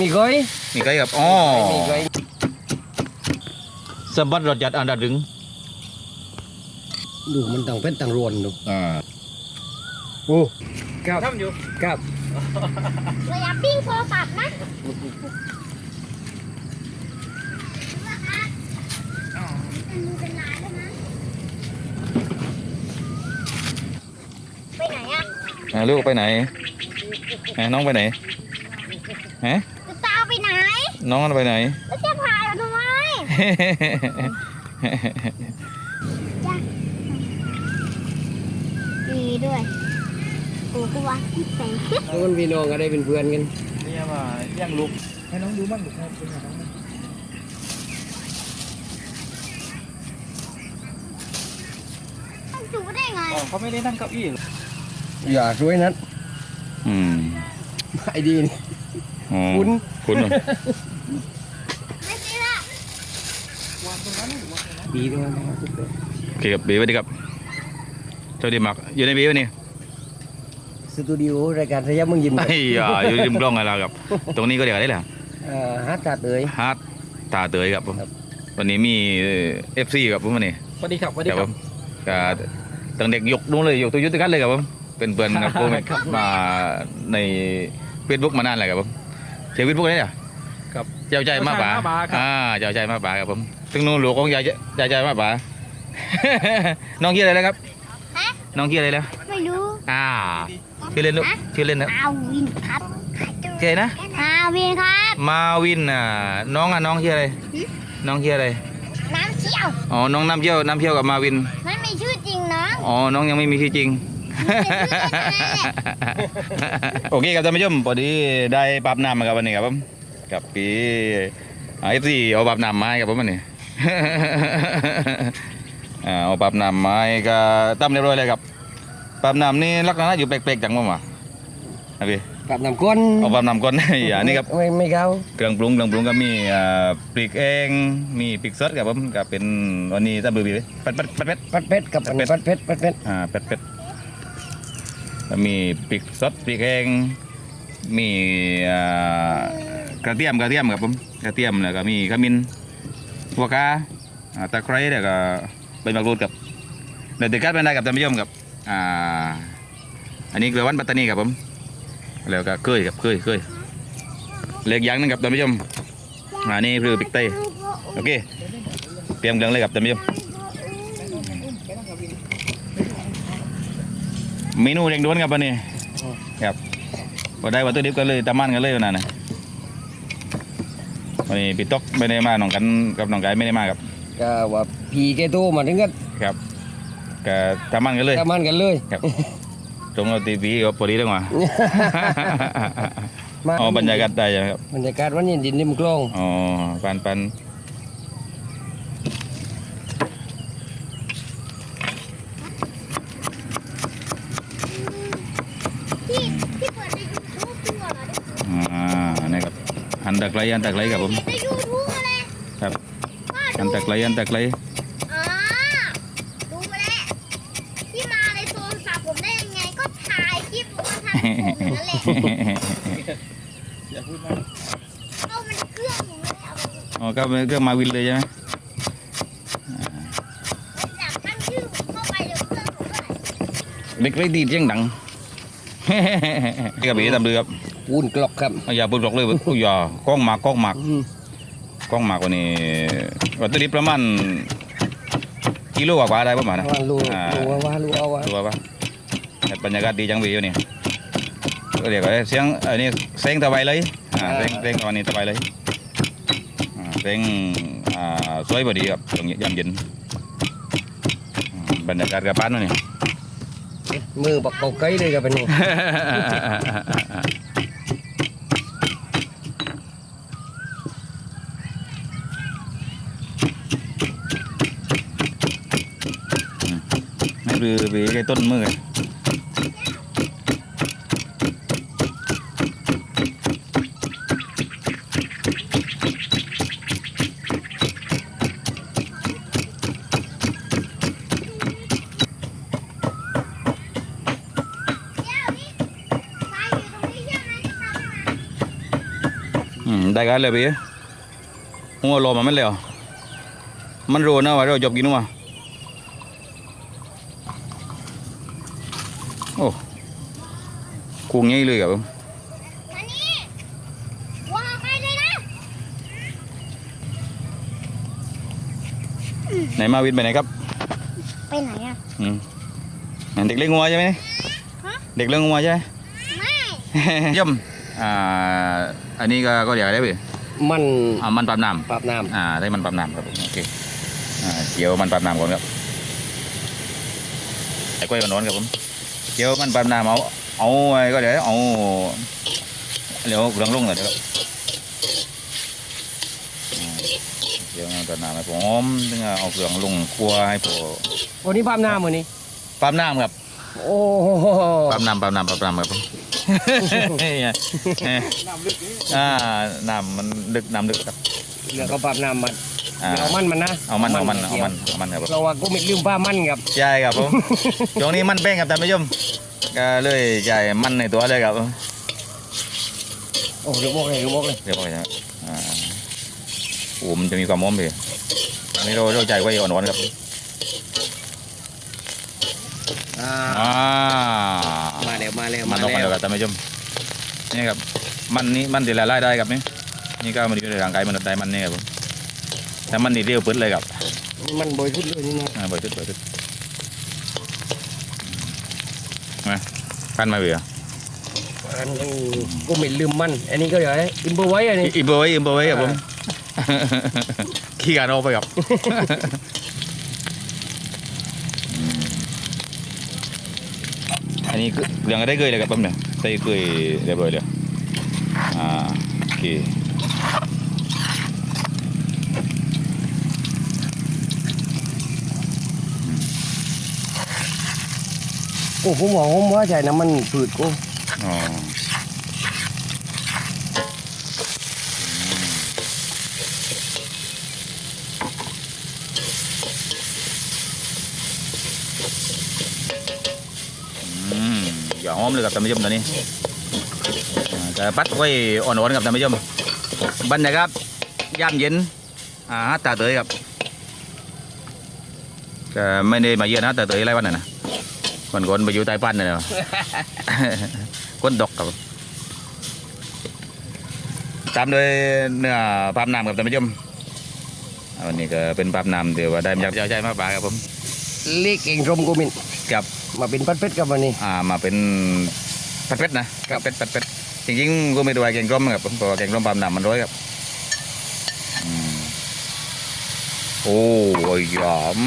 มีก้อยมีไก่ครับอ๋อมีก้อยสะบัดรสจัดอันดับหนึ่งดูมันต่างเป็นต่างรวนดูอ่าโอ้ครับทำอยู่ครับเราอย่าปิ้งโทรศัพท์นะมือเป็นลายแล้วนะไปไหนอะอ่าลูกไปไหนฮะน้องไปไหนฮะจะตาไปไห นน้องไปไหน แล้วจะพาเราทำไมดีด้วยโอ้กูว่าแสงคิดแล้วมันพี่น้องก็ได้เป็นเพื่อนกันเนี่ยว่าเลี้ยงลูกให้น้องดูบ้างลูกครับเป็นไงน้องจูได้ไงอ๋อเขาไม่ได้นั่งเก้าอี้หรออย่าช่วยนัดอืมไอ้ดีนี่อ๋อคุณคุณเหรอ ไม่ใช่ละ ดีด้วยนะครับโอเคครับบีสวัสดีครับสวัสดีมักอยู่ในบีวะนี่สตูดิโอรายการสยามเมืองยิมไอ้ยาอยู่ริมกล้องอะไรครับ ตรงนี้ก็เรียกอะไรล่ะเอ่อฮัทจัดเอ๋ยฮาร์ดตาเตยครับผมครับวันนี้มีเอฟซีครับผมวันนี้สวัสดีครับสวัสดีครับคผรับมก็ตั้งเด็กยกนู้นเลยยกตัวยุทธกันเลยครับผมเป็นเพื่อนครับผมครับมาในเฟซบุ๊กมานานเลยครับผมเชื่อเฟซบุ๊กได้เหรอครับ เจ้าใจมาป่าเจ้าใจมาป่าครับอ่าเจ้าใจมาป่าครับผมซึ่งนู้นหลวงของยายยายใจมาป่าน้องชื่ออะไรแล้วครับฮะน้องชื่ออะไรแล้วไม่รู้อ่าชื่อเล่นลูกชื่อเล่นนะอาวินครับชื่ออะไรนะอาวินครับมาวินอะน้องอะน้องชื่ออะไรหึน้องชื่ออะไรน้ำเชี่ยวอ๋อน้องน้ำเที่ยวน้ำเที่ยวกับมาวินมันมีชื่อจริงนะอ๋อน้องยังไม่มีชื่อจริงโอเคครับท่านผู้ชมพอดีได้ปรับน้ำมาครับวันนี้ครับผม กับปีเอฟซีเอาปรับน้ำมาให้ครับผมวันนี้อ่าเอาปรับน้ำมาให้ก็ตั้มเรียบร้อยเลยครับปรับน้ำนี่ลักษณะอยู่แปลกๆจังมั้งวะครับพี่กับน้ำก้นเอาปรับน้ำก่อนอย่างนี้ครับไม่ไม่เข้าเครื่องปรุงเครื่องปรุงก็มีอ่าปลีกเองมีปลีกสดครับผมก็เป็นวันนี้ตั้มเบอร์บีเลยปัดปัดปัดปัดปัดเป็ดกับอันเป็ดปัดเป็ดปัดเป็ดอ่าเป็ดเป็ดแล้วมีปีกสดปีกแห้งมีอ่า กระเทียมกระเทียมครับผมกระเทียมแล้วก็มีขมิ้นหัวกาตะไคร้แล้วก็ใบมะกรูดครับเดี๋ยวติดกัดเป็นได้กับท่านผู้ชมครับอ่าอันนี้เกลือวันปัตตานีครับผมแล้วก็เคยครับเคยเคยเล็กย่างนึงครับท่านผู้ชมอันนี้คือปิกเต้โอเคเตรียมเรื่องเลยครับท่านผู้ชมเมนูเร่งด่วนครับวันนี้ครับพอได้วัตถุดิบก็เลยตามมันกันเลยวันนั้นนะ วันนี้พี่ต๊อกไม่ได้มาน้องกันกับน้องไก่ไม่ได้มาครับก็ว่าพีแกโตมาถึงก็ครับก็ตามมันกันเลยทำมันกันเลยตรงเราตีพีก็พอดีแล้วว่ะมาอ๋อบรรยากาศได้ครับบรรยากาศวันนี้ดินริมคลองอ๋อปันปัน ที่ที่เปิดในยูทูบตัวเหรอ อ่านี่ครับ อันตะไคร้อันตะไคร้ครับผมในยูทูบอะไรครับพ่ออันดูตะไคร้อันตะไคร้อ๋อดูมาแล้วที่มาในโทรศัพท์ผมได้ยังไงก็ถ่ายคลิปผมก็ถ่ายผมนั่นแหละอย่าพูดมากเอามันเครื่องผมไม่ได้เอาไปอ๋อก็เป็นเครื่องมาวินเลยใช่ไหมอยากตั้งชื่อผมเข้าไปเดี๋ยวเครื่องผมก็ไหลเด็กไรตีเสียงดัง นี่กับพี่ตำเรือครับ ปูนกลอกครับอย่าพูดหรอกเลยอุ้ยอย่ากล้องหมากกล้องหมากอืมกล้องหมากกว่านี้วัตถุดิบประมาณกิโลกว่าๆได้ประมาณนะว่าลูอ่าลูว่าว่าลูเอาว่ารู้ป่ะแต่บรรยากาศดีจังวีอยู่นี่ก็เรียกว่าเสียงอันนี้เสียงตะไบเลยอ่าเสียงเสียงตะวันนี้ตะไบเลยอ่าเสียงอ่าสวยพอดีครับตรงยามเย็นอ่าบรรยากาศกับป้านนู่นนี่มือปักเกาไก่เลยครับเป็นนี่ บือเบไก่ต้นมือได้กันเลยพี่หัวโลมาไม่เลวมันรู้นะว่าเราจบกินวะ คุงงี้เลยครับผมอันนี้วางไปเลยนะไหนมาวินไปไหนครับ ไปไหนอะอืมเด็กเลี้ยงงัวใช่ไหมเด็กเลี้ยงงัวใช่ไหมไม่ย่อมอ่าอันนี้ก็ก็เดี๋ยวได้พี่มันอ่ามันปรับน้ปรับน้ำอ่าได้มันปรับน้ำครับผมโอเคอ่าเกี่ยวมันปรับน้ำก่อนครับไอ้กล้วยกับนอนครับผมเกี่ยวมันปรับน้ำเอา เอาไอ้ก็เดี๋ยวเอาเดี๋ยวเครื่องลงหน่อยเดี๋ยวครับอ่าเกี่ยวมันปรับน้ำให้ผมถึงเอาเครื่องลงครัวให้พอำวันนี้ปรับน้ำมือนี้ปรับน้ำครับโอ้โหปั๊มน้ำปั๊มน้ำปั๊มน้ำครับผมเอ้ยน้ำลึกนี่อ่าน้ำมันลึกน้ำลึกครับเหลือก็ปรับน้ำมันอ่าเอามันมันนะเอามันเอามันเอามันเอามันครับผมเราว่ากูไม่ลืมป้ามันครับใช่ครับผมช่วงนี้มันแป้งครับท่านผู้ชม ก็เลยใช่มันในตัวเลยครับโอ้เดี๋ยวบอกเลยเดี๋ยวบอกเลยเรียบร้อยนะอ่าโอ้มันจะมีความหอมพี่อันนี้เราเราใจไว้อ่อนๆครับอ่าอ่ามาแล้วมาแล้วมันออกมาแล้วครับท่านผู้ชมนี่ครับมันนี้มันดีละลายได้ครับนี่นี่ก็มันอยู่ในร่างกายมนุษย์ได้มันนี่ครับผมแต่มันนี่เรียวปึ๊ดเลยครับมันบอยพุดเลยนี่นะอ่าเปิดตึ๊ดเปิดตึ๊ดมา พันมาเบื่ออันนี้กูไม่ลืมมัน อันนี้ก็เดี๋ยวให้อิมเบอร์ไว้อันนี้อิมเบอร์ไว้อิมเบอร์ไว้ครับผมขี้การโอาไปครับอันนี้คือเรื่องอะไรเกยเลยครับผมเนี่ยใส่เกยเรียบร้อยเลยอ่าโอเค โอ้ผมบอกผมว่าใช่น้ำมันผืดกูอ๋ออืมอย่าหอมเลยครับท่านผู้ชมตอนนี้อ่าจะปัดไว้อ่อนๆครับท่านผู้ชมบรรยากาศยามเย็นอ่าตาเตยครับก็ไม่ได้มาเยือนหาตาเตยไรวันน่ะนะ คนคนๆไปอยู่ใต้ปั้นน่ะเนาะคนดกครับตามด้วยเนื้อปลาบน้ำครับท่านผู้ชมอ่าวันนี้ก็เป็นปลาบน้ำเดี๋ยวว่าได้มาจากเจ้าใจมาปลาครับผมเล็กเองรมกูมินกับมาเป็นปัดเป็ดกับวันนี้อ่ามาเป็นผัดเป็ดนะผัดเป็ดผัดเป็ดจริงๆก็ไม่ได้ว่าแกงกลมครับผมเพราะว่าแกงกลมปลาบน้ำมันร้อยครับอืมโอ้ยหอม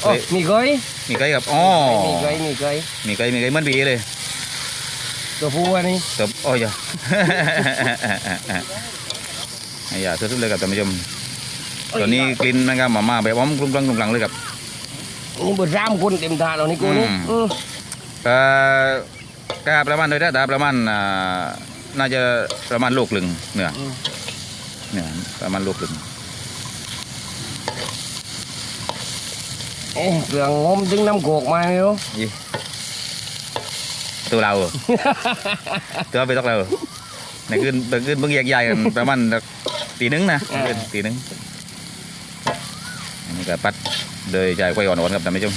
โอ้มีก้อย มีไก่ครับอ๋อมีก้อยมีก้อยมีไก่มีไก่เหมันดีเลยตัวผู้อันนี้ตบโอ้ยอย่าไอ้ยาสุดๆเลยครับท่านผู้ชมตอนนี้กลิ่นมันก็มามาแบบหอมกลุ่มกลังกลุ่มกลังเลยครับนี่เบอร์รามคนเต็มทานเรานี่กูนี่อืมอืมก็ก็ประมาณโดยได้ประมาณอ่าน่าจะประมาณลูกหนึ่งเนื้อเนื้อประมาณลูกหนึ่ง เอ๊ะเครื่องงมถึงน้ำโขกมาไม่รู้ตัวเรา ตัวไปตกเราในคืนในคืนเพิ่งแยกย้ายกันประมาณตีหนึงนะคืนตีหนึงอันนี้ก็ปัดโดยใจไฟอ่อนๆครับท่านผู้ชม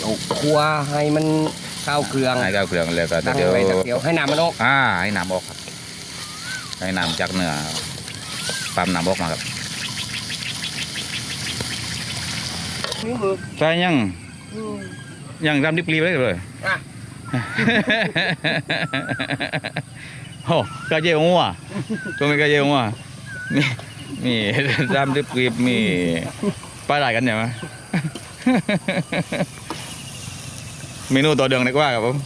เอาครัวให้มันข้าวเครื่องให้ก้าวเครื่องแล้วก็ตั้งเดี๋ยวไว้ตักเดียวให้น้ำมันออกอ่าให้น้ำออกครับให้น้ำจากเนื้อปั๊มน้ำออกมาครับ นี่มือใช่ยังอืมยังทำดิบรีไปเลยเลย อะ โอ้กระเจียวงัวตัวมีกระเจียวงัวมีมีทำดิบรีมีปลาไหลกันเนี่ยมั้ย เมนูตัวเดืองดีกว่าครับผม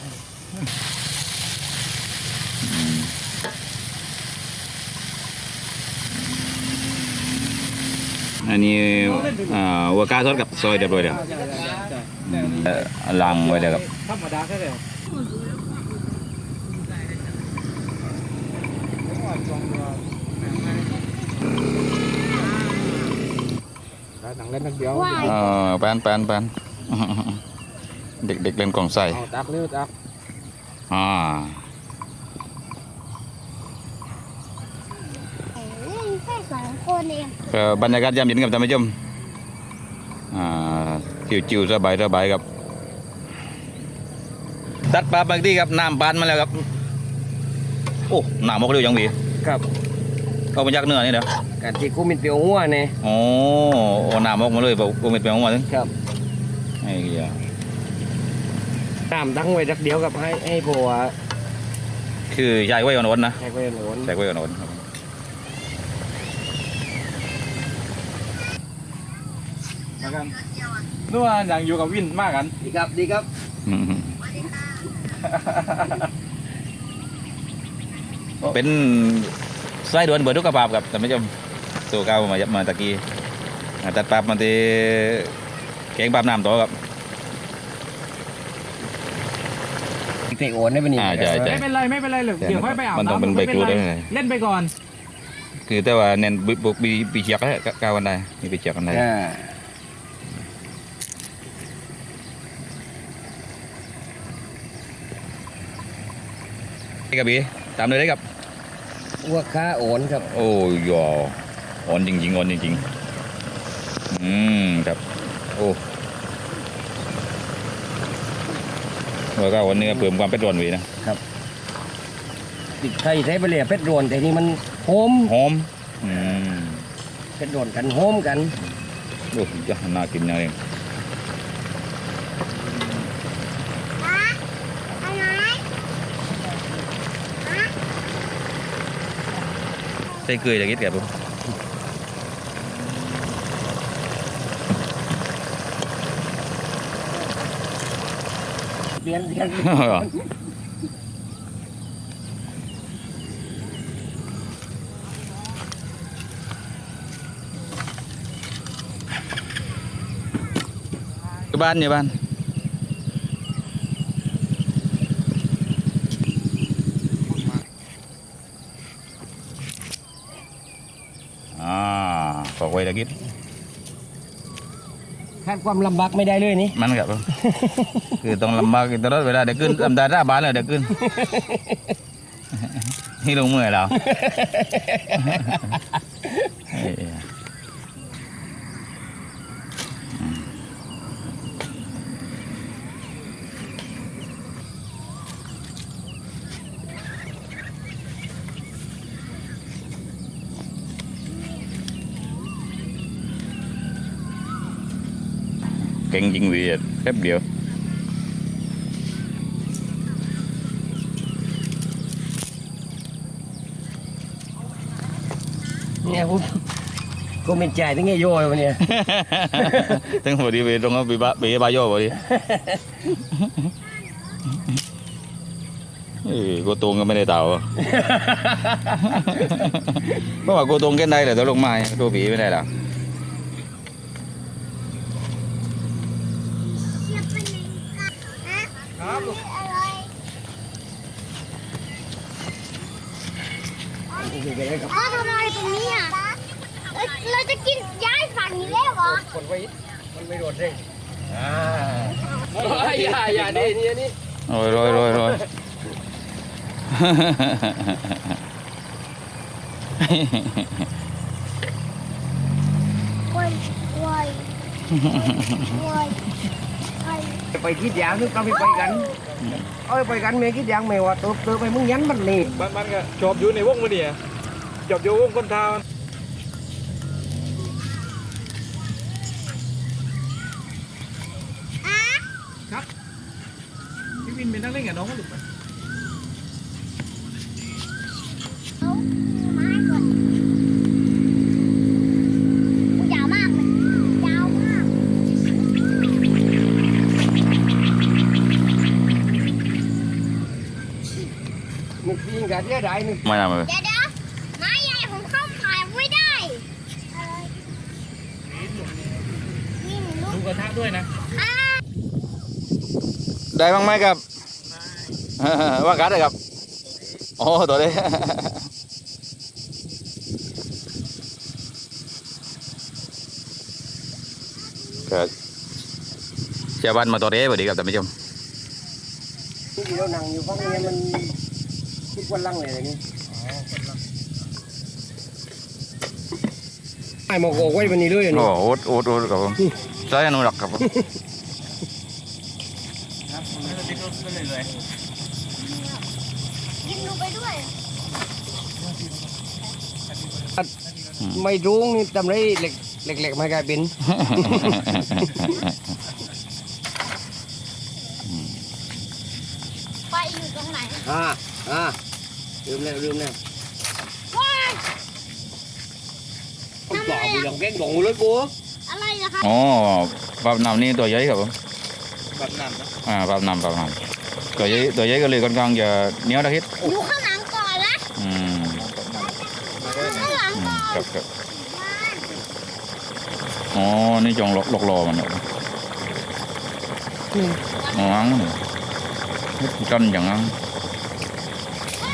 อันนี้อ่าวัวกาทอดกับซอยเรียบร้อยแล้วเอ่อล้างไว้แล้วครับธรรมดาแค่ไหนหนังเล่นนักเดียวว้ายเออแปนแปนแปนเด็กเด็กเล่นกล่องใส่เอาตักเร็วตักอ่า โอ้ยแค่ สองคนเองก็บรรยากาศยามเย็นครับท่านผู้ชมอ่าจิวๆสบายสบายครับตัดปลาบางที่ครับน้ำบานมาแล้วครับโอ้น้ำมกเร็วยังดีครับเอาไปยักเนื้อนี่เด้อการที่กูมินเปียวหัวเนี่ยโอ้โอ้น้ำมกมาเลยบอกกูไม่เป็นหัวถึงครับไอ้เหี้ยน้ำตั้งไว้ดักเดียวกับให้ให้ผัวคือยายไว้อ่อนๆนะให้ไว้หนุนใส่ไว้อ่อนๆครับ กันนึกว่าอย่างอยู่กับวินมากกัน ดีครับดีครับอืมเป็นไส้ด่วนเบิดทุกกระปาบครับท่านผู้ชมตัวเก้ามามาตะกี้อ่าตัดปลาบมาที่แกงปลาบน้ำต่อครับเตะโอนได้ปะนี่อ่าใช่ใช่ ไม่เป็นไรไม่เป็นไรเลยแต่เดี๋ยวค่อยไปอาบมันต้องน้ำเป็นใบกรูดด้วยไง เล่นไปก่อน คือแต่ว่าเน้นบุบปีปีเชียกแล้วก้าวกันได้มีปีเชียกกันได้ อ่า นี่ครับพี่ตามเลยได้ครับวัวค้าโอนครับ โอ้ยยออ่อนจริงๆอ่อนจริงๆอืมครับ โอ้แล้วก็วันนี้เพิ่มความเป็นร้อนไว้นะติดไทยใช้ไปเลยเพชรโดนแต่นี่มันโฮมหอมอืมเพชรโดนกันโฮมกันโอ้ยยน่ากินอย่างนี้ฮะอะไรฮะ ใส่เกลืออย่างนี้ครับผม เรียนเรียน อยู่บ้านอยู่บ้านอ่าข อไว้ตะกี้คาดความลำบากไม่ได้เลยนี่ มันครับผมคือต้องลำบากตลอดเวลาเดี๋ยวขึ้นลำดาหน้าบ้านเลยเดี๋ยวขึ้นนี่ลงมือเราเเก่งจริงวีดแป๊บเดียวเนี่ยผมกูเป็นใจถึงไงโย่วันเนี่ย Tengo por ahí, ve, tengo, ve, va, ve, va yo, por ahí. เอ้ยโกตงก็ไม่ได้เต่าเพราะว่าโกตงแค่ได้แต่ตัวลงไม้ตัวผีไม่ได้หรอก เทียบไปไหนกันฮะ ครับ อะไร พ่อทำอะไรตรงนี้อะเอ้ยเราจะกินย้ายฝั่งนี้แล้วเหรอ คนไว้ มันไม่โดดเร่งอ่าอย่าอย่านี่นี่นี่โรยโรยโรยโรยโวยโวยโวยโวยไปคิดอย่างนึกก็ไม่ไปกันเอ้ยไปกันเมย์คิดอย่างเมย์ว่าตัวตัวไปมึงยันมันนี่มันมันก็จบอยู่ในวงมันเนี่ยจบอยู่วงคนเทาอ่ นเป็นนักเล่นกับน้องก็หลุดไปเอาไม้ก่อนยาวมากเลยยาวมากมึงยิงกันเยอะได้นี่ไม่น่ามาเลยเดี๋ยวเดี๋ยวไม้ใหญ่ผมเข้าถ่ายไม่ได้อะไรนี่หนูดูกระทะด้วยนะ อะได้บ้างไหมครับ ว่ากัดเลยครับโอ้ตัวนี้ก็ชาวบ้านมาตัวเด้พอดีครับท่านผู้ชมที่เรานั่งอยู่ฝั่งนี้มันคิดว่าลังเลยนี่ไอ้หมอกอกไว้วันนี้เลยอันโอ้นี้โอดโอดโอดครับผมใช้อนุรักษ์ครับผมครับผมไม่ได้ติดรถก็เลยเลย กินลงไปด้วยไม่รุ้งนี่ทำไรเหล็กเหล็กเหล็กๆมากลายเป็นไฟอยู่ตรงไหนอ่าอ่าลืมแล้วลืมแล้วว้ายต้องบอกไปลองแกงกงเลยกูอะไรนะครับอ๋อปลาน้ำนี่ตัวใหญ่ครับผมแบบน้ำนะอ่าปลาน้ำปลาน้ำ ตัวใหญ่ตัวใหญ่ก็เลยค่อนข้างจะเหนียวนะคิดอยู่ข้างหลังก่อนนะอืมข้างหลังอืมก่อนครับครับอ๋อนี่จงหลอกหลอกลอมันเหรออ๋ออังมันเหรอจนอย่างอัง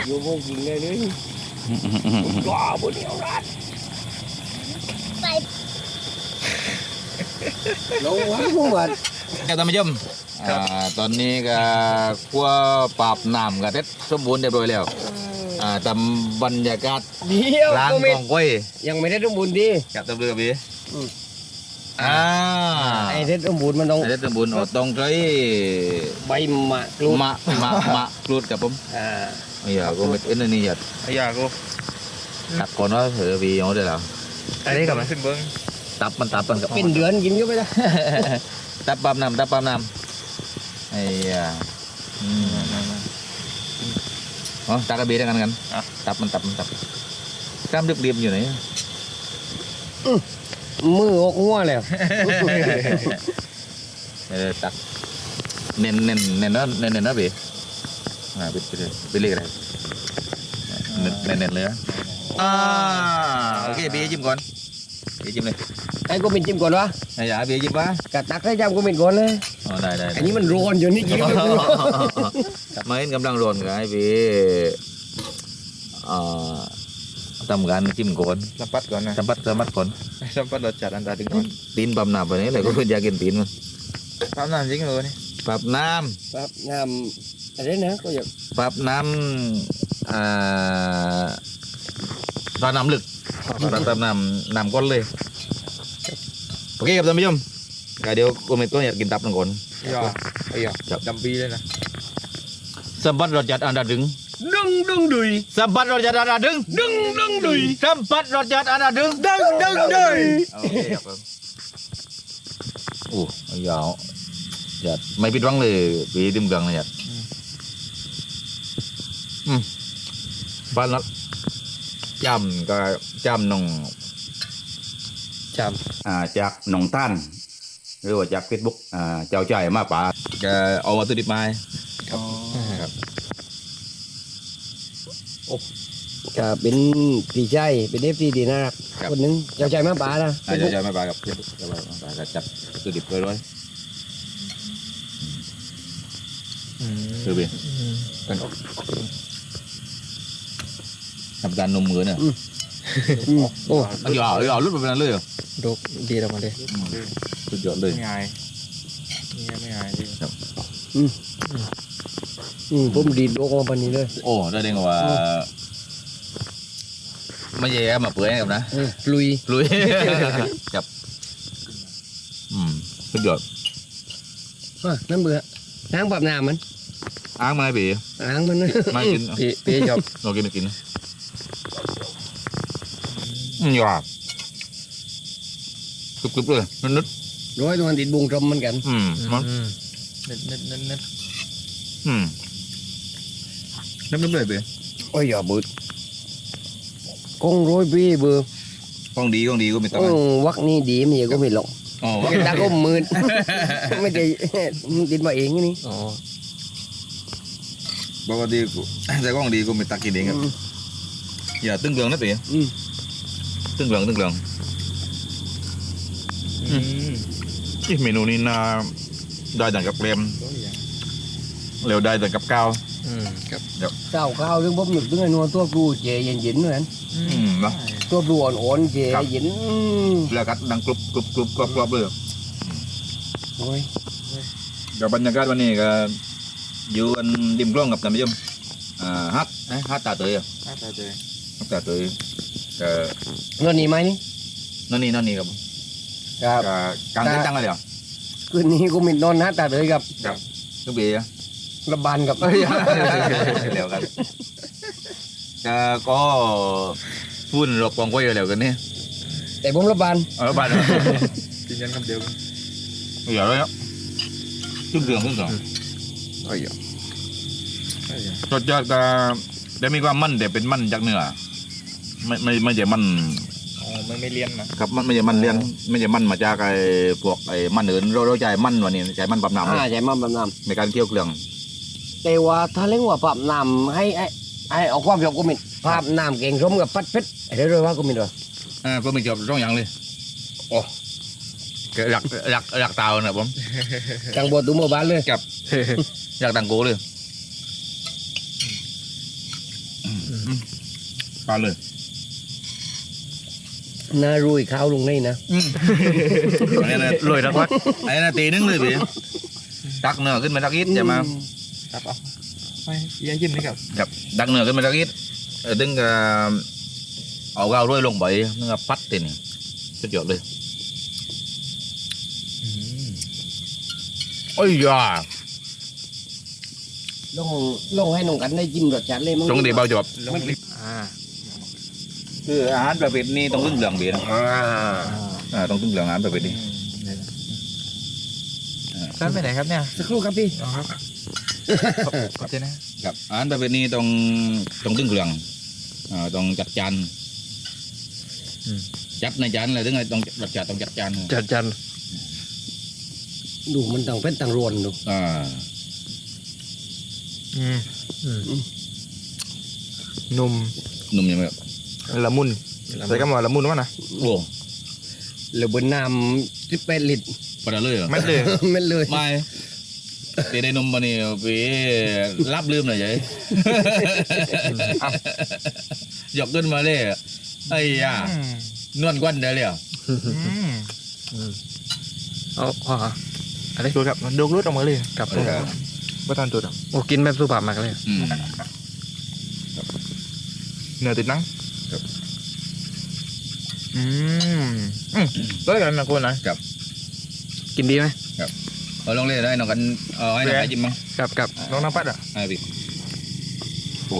อยู่พวกกินเลยเลยว้าวบนเดียวรัดใส่เราหวังพวกมันครับท่านผู้ชม อ่าตอนนี้ก็คั่วปราบน้ำก็เสร็จสมบูรณ์เรียบร้อยแล้วอ่าตามบรรยากาศเดียวร้านก็ไม่ของกล้วยยังไม่ได้สมบูรณ์ดีกับตำเรือพี่อืมอ่าไอ้เท็ดสมบูรณ์มันต้องเสร็จสมบูรณ์เอาต้องใช้ใบหมากกรูดมะมะมะกรูดกับผมอ่าอย่าก็ไม่เอ็นนี่อย่าไอ้ยากูตักก่อนว่าเถอะวีเอาได้แล้วอะไรกับมันขึ้นเบิ้งตับมันตับมันกับเป็นเดือนกินก็ไม่ได้ตับปั๊มน้ำตับปั๊มน้ำ ไอ้ยาอืมอ๋อตักกระเบียดกันกันตับมันตับมันตับกล้ามเรียบๆอยู่ไหนมือออกหัวแล้วเออตักเน้นเน้นเน้นนะเน้นเน้นนะเบีอ่าไปไปเลยไปเรียกอะไรเน้นเน้นเน้นเลยนะอ่าโอเคเบียร์จิ้มก่อนเบียร์จิ้มเลยไอ้ก็เป็นจิ้มก่อนวะไอ้ยาเบียร์จิ้มวะกะตักให้จำก็เป็นก่อนเลยอ๋อได้ได้อันนี้มันร้อนอยู่นี่กินก็ไม่รู้กลับมาเห็นกำลังโดนกับไอ้พี่เอ่อทำการจิ้มก่อนสัมผัสก่อนนะสัมผัสสัมผัสก่อนสัมผัสรสจัดอันตราดึงก่อนตีนปั๊มน้ำไปนี่เลยก็เพื่อนอยากกินตีนมันตามน้ำจริงเลยนี่ปรับน้ครับงามอะไรนะก็อยากำปรับน้ำอ่าตอนน้ำลึก ปรับตามน้ำน้ำก้นเลยโอเคครับท่านผู้ชมก็เดี๋ยวกูเม็ดก็อยากกินตับหนึ่งก่อนไอ้ยาไอ้ยาครับดำปีเลยนะสัมผัสรสจัดอันดับดึงดึงดึงดุยสัมผัสรสจัดอันดับดึงดึงดึงดุยสัมผัสรสจัดอันดับดึงดึงดึงดุยโอเคครับผมโอ้ยาวจัดไม่ผิดหวังเลยปีดิมกังเลยจัดอืมบ้านนัดจำก็ จำนองจอ่าจากหนองต้านหรือว่าจากเฟซบุ๊กอ่าเจ้าใจมาป่าก็เอาวัตถุดิบมาให้อ๋อครับำจะเป็นพี่ชายเป็นเอฟซีดีนะครับคนหนึงเจ้าใจมาป่านะอ่าเจ้าใจมาป่ากับเฟซบุ๊กเจ้าใจมาป่าก็จัดวัตถุดิบไปร้อยคือเบียกันทำการนมมือเนี่ยอืม โอ้เอาอย่าเอาอย่าเอาลุดไปเป็นนั้นเลยเหรอดกดีแล้วมันเลยสุดยอดเลย ไม่อายนี่ไม่อายดิอืมผมดีดโลกมาปันนี้เลย โอ้ได้เด้งว่าไม่ใช่มาเปื่อยกับนะเออลุย ลุยจับ อืมสุดยอดอะนั่นเบื่อล้างปรับน้ำมันอ้างมาบี ล้างมันนะ มากิน พี่พี่ชอบ เรากินไม่กินอื มหยาบกรึบๆเลยนึดร้อยตัวติดบุงจมเหมือนกัน ๆอืมมันเน็ตเน็ตเน็ตเน็ตอืมนึบๆเลยบีโอ้ยอย่าบึดกงร้อยปีเบื่อของดีของดีก็มีตัโอ้ววักนี่ดีมันยังก็ไม่หลงอ๋อตาก็มืน ไม่ได้ มันติดมาเองนี่อ๋อปกติกูแต่ของดีกูมีตักกินเองครับอืมอย่าตึ้งเหลืองนะตีอืม ตึ้งเหลืองตึ้งเหลืองอืมอีเมนูนี้น่าได้แต่กับเกรมตัวอย่างเร็วได้แต่กับข้าวอืมครับข้าวข้าวเรื่องผมหนึกถึงไอ้นัวตัวกูเจเย็นเย็นๆเหมือนอือืมนะตัวกูอ่อนๆเจครับ เย็นอืมแล้วก็ดังกรุบกรุบกรุบกรอบกรอบเลยโอ้ยกับบรรยากาศวันนี้ก็อยู่อันริมกล้องกับท่านผู้ชมอ่าฮัทเอ้ยฮัทตาเตยอะหน้าตาเจอฮัทตาเตย ก็เงินนี่ไหมนี่นั่นนี่นั่นนี่ครับครับก็กลางเต้นตั้งอะไรอะคืนนี้กูมินนอนนะตาเลยกับทุกปีอะระบานกับเร็วกันก็ก็พูดหลบกองไว้เร็วกันนี่แต่ผมระบานเอาบ้านยืนยันคำเดียวกันอย่าเลยครับขึ้นเครื่องขึ้นเครื่องไอ้ยไอ้ยรสชาติก็จะมีความมันแต่เป็นมันจากเนื้อ ไม่ไม่ไม่ใช่มันอ๋อไม่ไม่เรียนนะครับมันไม่ใช่มันเลี้ยงไม่ใช่มันมาจากไอ้พวกไอ้มันอื่นเราเราใจมันวันนี้ใจมันปรับน้ำอ่าเลยใช่มาแบบน้ในการเคี่ยวเครื่องำแต่ว่าถ้าเล่นว่าปรับน้ำให้ให้ให้เอาความชอบกูมินภาพน้ำเก่งสมกับปัดเพชรเดี๋ยวเรียกว่ากูมินด้วยอ่าก็ไม่จบร่องอย่างเลยโอ้หลักหลักหลักเตาเนี่ยผมจังบัวตุ้มบ้านเลยอยากดังโกเลยปลาเลย น่ารุยข้าวลงนี่นะอันนี้นะรวยทั้งวัดไอ้น่ะตีนึงเลยพี่ตักเนื้อขึ้นมาตักอิดจะมาครับเอาไม่ยังยิ้มนี่ครับกับดักเนื้อขึ้นมาตักอิดเออดึงกับเอาก้าวด้วยลงไปนึกว่าพัดตินี่สุดยอดเลยโอ้ยยาลงลงให้น้องกันได้จิ้มรสชาติเลยมั้งตรงดีเบาจบลงลิฟต์อ่า คืออาหารประเภทนี้ต้องตึ้งเหลืองดีนะอ่าอ่าต้องตึ้งเหลืองอาหารประเภทนี้ท่านไปไหนครับเนี่ยสักครู่ครับพี่อ๋อครับขอบใจนะครับอาหารประเภทนี้ต้องต้องตึ้งเหลืองอ่าต้องจัดจานจัดในจานเลยถึงไงต้องรสชาติต้องจัดจานจัดจันดูมันต่างเป็นต่างรวนดูอ่าอืมอืมนุ่มนุ่มยังไงครับ ละมุนใส่คำว่าละมุนวะนะโอ้เหลือบนน้ำสิบแปดลิตรปลาเลยเหรอไม่เลยไม่เลยไม่ตีได้นมปะนี่ไปรับลืมหน่อยยัยหยอกขึ้นมาเลยไอ้ยาอืมนวลกวันได้เลยเหรออืมอืมเอาพออะไรดูครับดูรูดออกมาเลยครับว่าตอนจุดอะโอ้กินแบบสุภาพมากเลยอืมเนื้อติดหนังครับ อืมอืมด้วยกันนะคุณนะ กินดีไหมเอาลองเล่นได้น้องกันเอาให้น้องไปจิ้มมั้งกับกับ น้องน้ำปัดอะให้พี่โอ้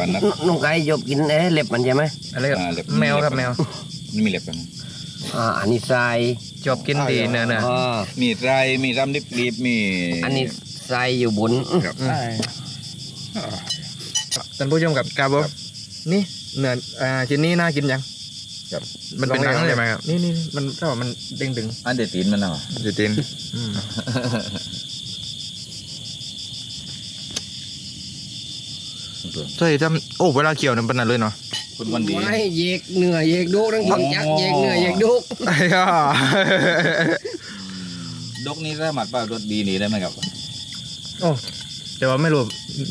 ปันนะน้องไก่จบกินเอ๊ะเล็บมันใช่ไหมอะไรกับอ่าเล็บ แมวครับแมวนี่มีเล็บกันอ่าอันนี้ทรายชอบกินดีเนื้อเนื้ออ่ามีไรมีรำดิบรีบมีอันนี้ทรายอยู่บนครับใช่ท่านผู้ชมกับกาบนี่เนื้ออ่าชิ้นนี้น่ากินยัง ครับมันเป็นหนังใช่ไหมครับนี่นี่นี่มันถ้าว่ามันเด้งดึงอันเดดตีนมันเอาจะเต้นใช่ทำโอ้เวลาเคี่ยวเนี่ยเป็นอะไรเลยเนาะคุณวันดีไม่เยกเนื้อเยกดูทั้งคนจักเยกเนื้อเยกดูไอ้ย่าดกนี่สามารถป้ารถดีนี่ได้ไหมครับโอ้แต่ว่าไม่รู้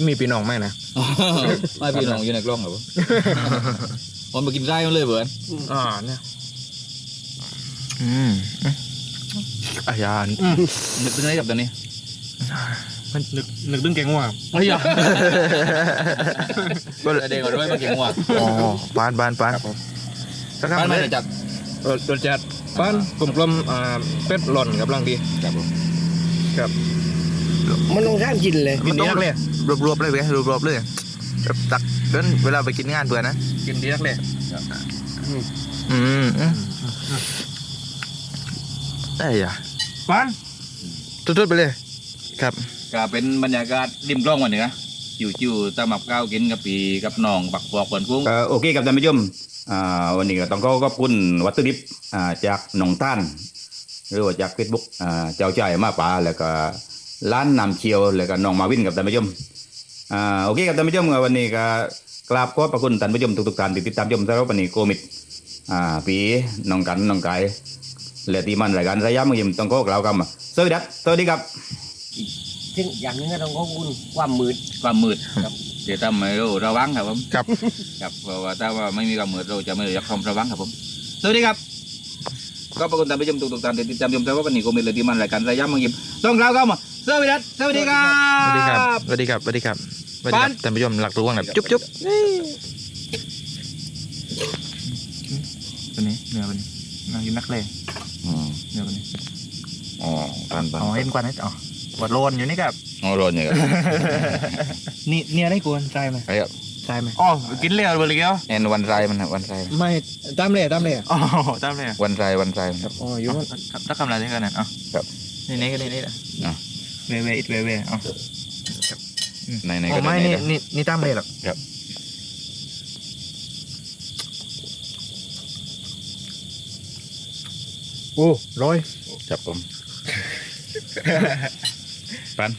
มีปีน้องไหมนะไม่พี่น้องอยู่ในกล้องเหรอผ มผมไปกินไส้มันเลยเบิร์นอ่าเนี่ยอืมอายานนึกถึงไหนกับตัวนี้ มันนึกนึกดึงเก่งว่ะไอ้ยาเด็กก็ด้วยมาเก่งว่ะอ๋อปานปานปานสักครั้บ้านงไม่เลยได้จัดเออรสจัดปานกลมกลมๆอ่าเป็ดหล่อนกับลังดีครับผมมันลงท่ามกินเลยกินดีนักเลยรวบๆเลยเว้ยรวบๆเลย แบบตักเดินเวลาไปกินงานเพื่อนนะ กินดีนักเลยอืมอืมไอ้ยาปานทุดๆไปเลย ครับก็เป็นบรรยากาศริมกล้องวันนี้นะจิ๋วๆตาหมับก้าวกินกับปีกับน้องปักปอกก่อนกุ้งโอเคครับท่านผู้ชมอ่าวันนี้ก็ต้องขอขอบคุณวัตถุดิบอ่าจากหนองต้าน หรือว่าจากเฟซบุ๊กอ่าเจ้าใจมาป่าแล้วก็ร้านนำเชียวแล้วก็น้องมาวินกับท่านผู้ชม อ่าโอเคครับท่านผู้ชมวันนี้ก็กราบขอบพระคุณท่านผู้ชมทุกๆท่านที่ติดตามชมสำหรับวันนี้โคมิดอ่าปีน้องกันน้องไก่และทีมันรายการสยามเมืองยิมต้องขอกล่าวคำว่าสวัสดีครับสวัสดีครับซึ่งอย่างหนึงก็ต้องขอบคุณความมืดความมืดครับเดี๋ยวทำให้เราระวังครับผมครับครับเพราะว่าถ้าว่าไม่มีความมืดเราจะไม่รู้จักความระวังครับผมสวัสดีครับก็ขอบคุณท่านผู้ชมทุกๆท่านที่ติดตามชมแต่ว่าวันนี้โคมิดและทีมันรายการสยามเมืองยิมต้องกล่าวคำว่า สวัสดีครับสวัสดีครัสวัสดีครับบสวัสดีครับสวัสดีครับ สวัสดีคปารับนท่านผู้ชมหลักตัวแบบจุ๊บจุ๊บตัวนี้เนื้อมันน่ากินนักเลยอืมเนื้อมันอ๋อปันปันอ๋อเห็นกว่านี้อ๋อวัดโลนอยู่นี่ครับอ๋อร้อนอย่างเงี้ยนี่เนี่ยได้กวนใจไหมไอ้ครับใจไหมอ๋อกินเลี้ยวเบอร์เลยเกี้ยวแอนวันไรมันครับวันไรไม่ตามเลยตามเลยอ๋อตามเลยวันไรวันไรมันครับอ๋ออยู่มันถ้าคำอะไรที่กันนั่นอ๋อครับนี่นี่ก็นี่นี่นะอะ เวเวอิดเวเวอ๋อในในอ๋ก็อไม่ในนี่นะนี่นี่ตามเลยหรอโอ้ร้อย ครับผม